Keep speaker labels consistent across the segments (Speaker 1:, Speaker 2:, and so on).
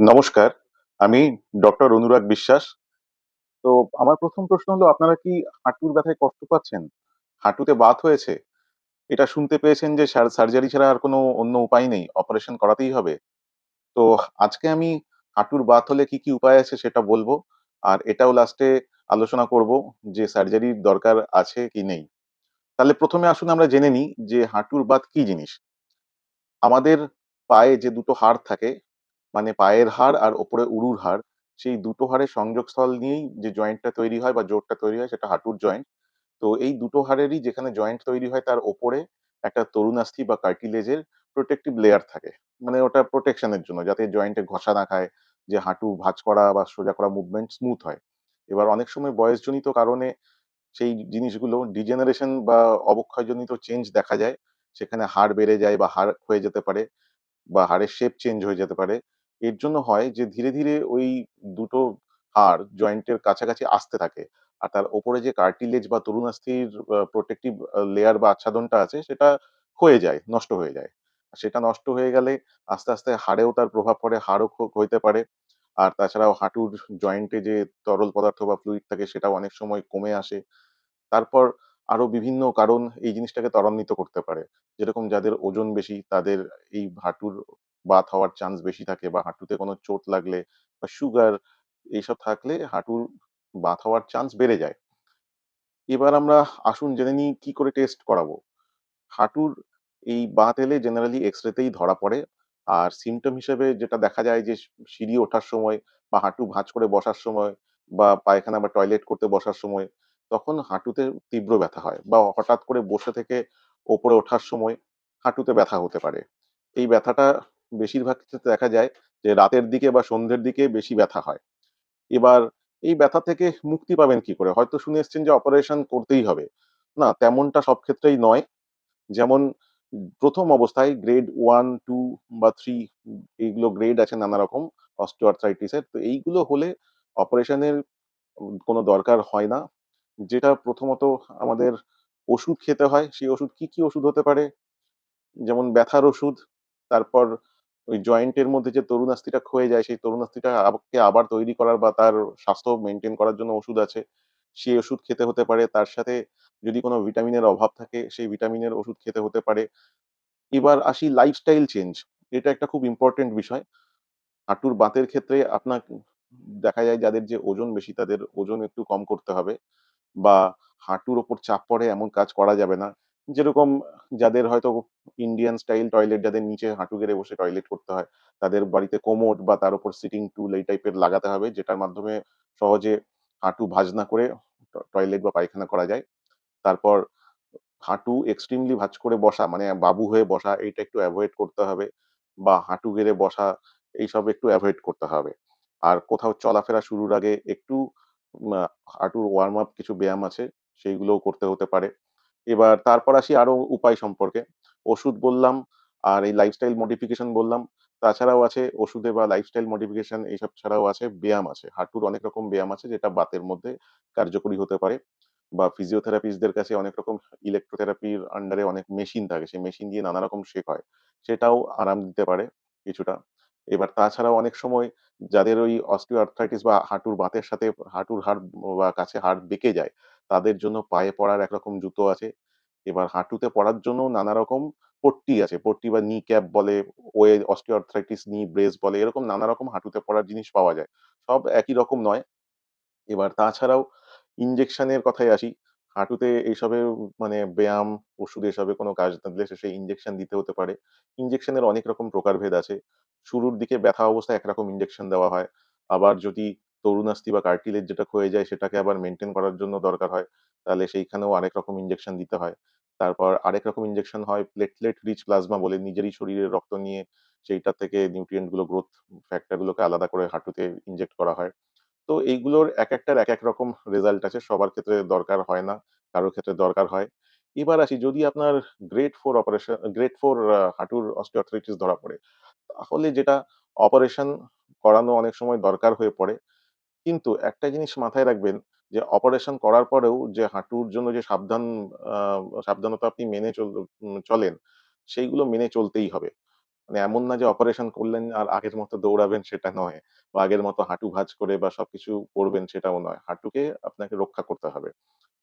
Speaker 1: নমস্কার, আমি ডক্টর অনুরাগ বিশ্বাস। তো আমার প্রথম প্রশ্ন হলো আপনারা কি হাঁটুর ব্যথায় কষ্ট পাচ্ছেন? হাঁটুতে বাত হয়েছে? এটা শুনতে পেয়েছেন যে সার সার্জারি ছাড়া আর কোনো অন্য উপায় নেই, অপারেশন করাতেই হবে? তো আজকে আমি হাঁটুর বাত হলে কি, কি উপায় আছে সেটা বলব। আর এটাও লাস্টে আলোচনা করব যে সার্জারির দরকার আছে কি নেই। তাহলে ১ম এ আসুন আমরা জেনে নিই যে হাঁটুর বাত কি জিনিস? আমাদের পায়ে যে দুটো হাড় থাকে মানে পায়ের হাড় আর ওপরে উরুর হাড়, সেই দুটো হাড়ের সংযোগস্থল নিয়েই যে জয়েন্টটা তৈরি হয় বা জোড়টা তৈরি হয় সেটা হাঁটুর জয়েন্ট। তো এই দুটো হাড়েরই যেখানে জয়েন্ট তৈরি হয় তার ওপরে একটা তরুণাস্থি বা কার্টিলেজের প্রোটেক্টিভ লেয়ার থাকে। মানে ওটা প্রোটেকশন এর জন্য যাতে জয়েন্টে ঘষা না খায়, যে হাঁটু ভাঁজ করা বা সোজা করা মুভমেন্ট স্মুথ হয়। এবার অনেক সময় বয়সজনিত কারণে সেই জিনিসগুলো ডিজেনারেশন বা অবক্ষয়জনিত চেঞ্জ দেখা যায়। সেখানে হাড় বেড়ে যায় বা হাড় ক্ষয়ে যেতে পারে। বা হাড়ের শেপ চেঞ্জ হয়ে যেতে পারে। এর জন্য হয় যে ধীরে, ধীরে ওই দুটো হাড় জয়েন্টের কাছাকাছি আসতে থাকে। আর তার ওপরে যে কার্টিলেজ বা তরুণাস্থির প্রোটেক্টিভ লেয়ার বা আচ্ছাদনটা আছে সেটা ক্ষয়ে যায়, নষ্ট হয়ে যায়। সেটা নষ্ট হয়ে গেলে আস্তে, আস্তে হাড়েও তার প্রভাব পড়ে, হাড়ও ক্ষইতে পারে। আর তাছাড়াও হাঁটুর জয়েন্টে যে তরল পদার্থ বা ফ্লুইড থাকে সেটাও অনেক সময় কমে আসে। তারপর আরও বিভিন্ন কারণ এই জিনিসটাকে ত্বরান্বিত করতে পারে। যেরকম যাদের ওজন বেশি তাদের এই হাঁটুর বাত হওয়ার চান্স বেশি থাকে বা হাঁটুতে কোনো চোট লাগলে বা সুগার এইসব থাকলে হাঁটুর বাত হওয়ার চান্স বেড়ে যায়। এবার আমরা আসুন জেনে নিই কি করে টেস্ট করাবো? হাঁটুর এই বাত এলে জেনারেলি এক্স-রে তেই ধরা পড়ে। আর সিমটম হিসেবে যেটা দেখা যায় যে সিঁড়ি ওঠার সময় বা হাঁটু ভাঁজ করে বসার সময় বা পায়খানা বা টয়লেট করতে বসার সময় তখন হাঁটুতে তীব্র ব্যথা হয় বা হঠাৎ করে বসে থেকে ওপরে ওঠার সময় হাঁটুতে ব্যথা হতে পারে। এই ব্যথাটা বেশিরভাগ ক্ষেত্রে দেখা যায় যে রাতের দিকে বা সন্ধ্যের দিকে বেশি ব্যথা হয়। এবার এই ব্যথা থেকে মুক্তি পাবেন কি করে? হয়তো শুনে এসছেন যে অপারেশন করতেই হবে। না তেমনটা সব ক্ষেত্রেই নয়। যেমন প্রথম অবস্থায় গ্রেড 1, 2 বা থ্রি এইগুলো গ্রেড আছে নানা রকম অস্টিওআর্থ্রাইটিস এর। তো এইগুলো হলে অপারেশনের কোনো দরকার হয় না। যেটা প্রথমত আমাদের ওষুধ খেতে হয়। সেই ওষুধ কি, কি ওষুধ হতে পারে? যেমন ব্যথার ওষুধ, তারপর ওই জয়েন্টের মধ্যে যে তরুণাস্থিটা ক্ষয়ে যায়, সেই তরুণাস্থিটা আব কে আবার তৈরি করার বা তার স্বাস্থ্য মেনটেন করার জন্য ওষুধ আছে। সেই ওষুধ খেতে হতে পারে। তার সাথে যদি কোনো ভিটামিনের অভাব থাকে, সেই ভিটামিনের ওষুধ খেতে হতে পারে। এবার আসি লাইফস্টাইল চেঞ্জ। এটা একটা খুব ইম্পোর্টেন্ট বিষয়। হাঁটুর বাতের ক্ষেত্রে আপনার দেখা যায় যাদের যে ওজন বেশি, তাদের ওজন একটু কম করতে হবে বা হাঁটুর ওপর চাপ পড়ে এমন কাজ করা যাবে না। যেরকম যাদের হয়তো ইন্ডিয়ান স্টাইল টয়লেট যাদের নিচে হাঁটু গেড়ে বসে টয়লেট করতে হয়, তাদের বাড়িতে কোমোড বা তার উপর সিটিং টুল এই টাইপের লাগাতে হবে যেটার মাধ্যমে সহজে হাঁটু ভাঁজ না করে টয়লেট বা পায়খানা করা যায়। তারপর হাঁটু এক্সট্রিমলি ভাঁজ করে বসা মানে বাবু হয়ে বসা এইটা একটু অ্যাভয়েড করতে হবে বা হাঁটু গেড়ে বসা এইসব একটু অ্যাভয়েড করতে হবে। আর কোথাও চলাফেরা শুরুর আগে একটু হাঁটুর ওয়ার্ম আপ কিছু ব্যায়াম আছে সেইগুলোও করতে হতে পারে। এবার তারপর আসি আরও উপায় সম্পর্কে। ওষুধ বললাম আর এই লাইফস্টাইল মডিফিকেশন বললাম। তাছাড়াও আছে ওষুধে বা লাইফস্টাইল মডিফিকেশন এইসব ছাড়াও আছে ব্যায়াম আছে। হাঁটুর অনেক রকম ব্যায়াম আছে যেটা বাতের মধ্যে কার্যকরী হতে পারে। বা ফিজিওথেরাপিস্টদের কাছে অনেক রকম ইলেক্ট্রোথেরাপির আন্ডারে অনেক মেশিন থাকে। সেই মেশিন দিয়ে নানা রকম শেক হয়। সেটাও আরাম দিতে পারে কিছুটা। এবার তাছাড়াও অনেক সময় যাদের ওই অস্টিও অস্টিওআর্থ্রাইটিস বা হাঁটুর বাতের সাথে হাঁটুর হাড় বা কাছে হাড় বেঁকে যায়, তাদের জন্য পায়ে পড়ার একরকম জুতো আছে। এবার হাঁটুতে পরার জন্য নানা রকম পট্টি আছে। পট্টি বা নি ক্যাপ বলে, ওয়ে অস্টিওআর্থ্রাইটিস নি ব্রেস বলে এরকম নানা রকম হাঁটুতে পরার জিনিস পাওয়া যায়। সব একই রকম নয়। এবার তাছাড়াও ইনজেকশনের কথায় আসি। হাঁটুতে এইসবে মানে ব্যায়াম, ওষুধ এসবে কোনো কাজ না দিলে শেষে ইনজেকশন দিতে হতে পারে। ইনজেকশনের অনেক রকম প্রকারভেদ আছে। শুরুর দিকে ব্যথা অবস্থায় একরকম ইনজেকশন দেওয়া হয়। আবার যদি তরুণাস্থি বা কার্টিলেজ যেটা ক্ষয়ে যায় সেটাকে আবার মেইনটেইন করার জন্য দরকার হয়, তাহলে সেইখানেও আরেক রকম ইনজেকশন দিতে হয়। তারপর আরেক রকম ইনজেকশন হয় প্লেটলেট রিচ প্লাজমা বলে নিজেরই শরীরের রক্ত নিয়ে সেইটা থেকে নিউট্রিয়েন্টগুলো গ্রোথ ফ্যাক্টর গুলোকে আলাদা করে হাঁটুতে ইনজেক্ট করা হয়। তো এইগুলোর এক একটার এক এক রকম রেজাল্ট আছে। সবার ক্ষেত্রে দরকার হয় না। কারও ক্ষেত্রে দরকার হয়। এবার আসি যদি আপনার গ্রেড ফোর অপারেশন 4 আ হাঁটুর অস্টিওআর্থ্রাইটিস ধরা পড়ে, তাহলে যেটা অপারেশন করানো অনেক সময় দরকার হয়ে পড়ে। কিন্তু একটা জিনিস মাথায় রাখবেন যে অপারেশন করার পরেও যে হাঁটুর জন্য যে সাবধান আ সাবধানতা আপনি মেনে চল চলেন, সেইগুলো মেনে চলতেই হবে। মানে এমন না যে অপারেশন করলেন আর আগের মতো দৌড়াবেন সেটা নয়। বা আগের মতো হাঁটু ভাঁজ করে বা সবকিছু করবেন সেটাও নয়। হাঁটুকে আপনাকে রক্ষা করতে হবে।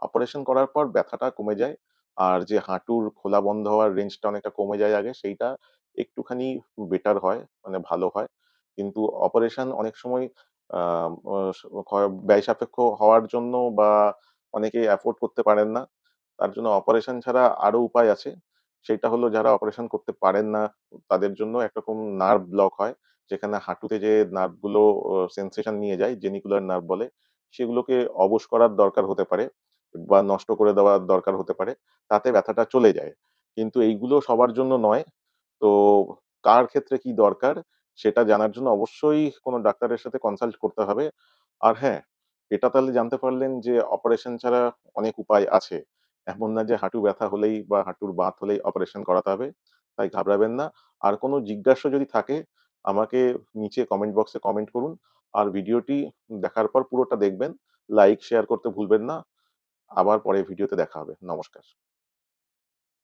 Speaker 1: অপারেশন করার পর ব্যথাটা কমে যায়। আর যে হাঁটুর খোলা বন্ধ হওয়ার রেঞ্জটা অনেকটা কমে যায় আগে সেইটা একটুখানি বেটার হয়, মানে ভালো হয়। কিন্তু অপারেশন অনেক সময় অস খ হওয়ার জন্য বা অনেকে অ্যাফোর্ড করতে পারেন না। তার জন্য অপারেশন ছাড়া আরও উপায় আছে। সেটা হলো যারা অপারেশন করতে পারেন না, তাদের জন্য একরকম নার্ভ ব্লক হয়। যেখানে হাঁটুতে যে নার্ভগুলো সেনসেশন নিয়ে যায়, জেনিকুলার নার্ভ বলে, সেগুলোকে অবশ করার দরকার হতে পারে বা নষ্ট করে দেওয়ার দরকার হতে পারে। তাতে ব্যথাটা চলে যায়। কিন্তু এইগুলো সবার জন্য নয়। তো কার ক্ষেত্রে কি দরকার সেটা জানার জন্য অবশ্যই কোনো ডাক্তারের সাথে কনসাল্ট করতে হবে। আর হ্যাঁ, এটা তাহলে জানতে পারলেন যে অপারেশন ছাড়া অনেক উপায় আছে। এমন না যে হাঁটু ব্যথা হলেই বা হাঁটুর বাত হলেই অপারেশন করাতে হবে। তাই ঘাবড়াবেন না। আর কোনো জিজ্ঞাসা যদি থাকে আমাকে নিচে কমেন্ট বক্সে কমেন্ট করুন। আর ভিডিওটি দেখার পর পুরোটা দেখবেন। লাইক, শেয়ার করতে ভুলবেন না। আবার পরের ভিডিওতে দেখা হবে। নমস্কার।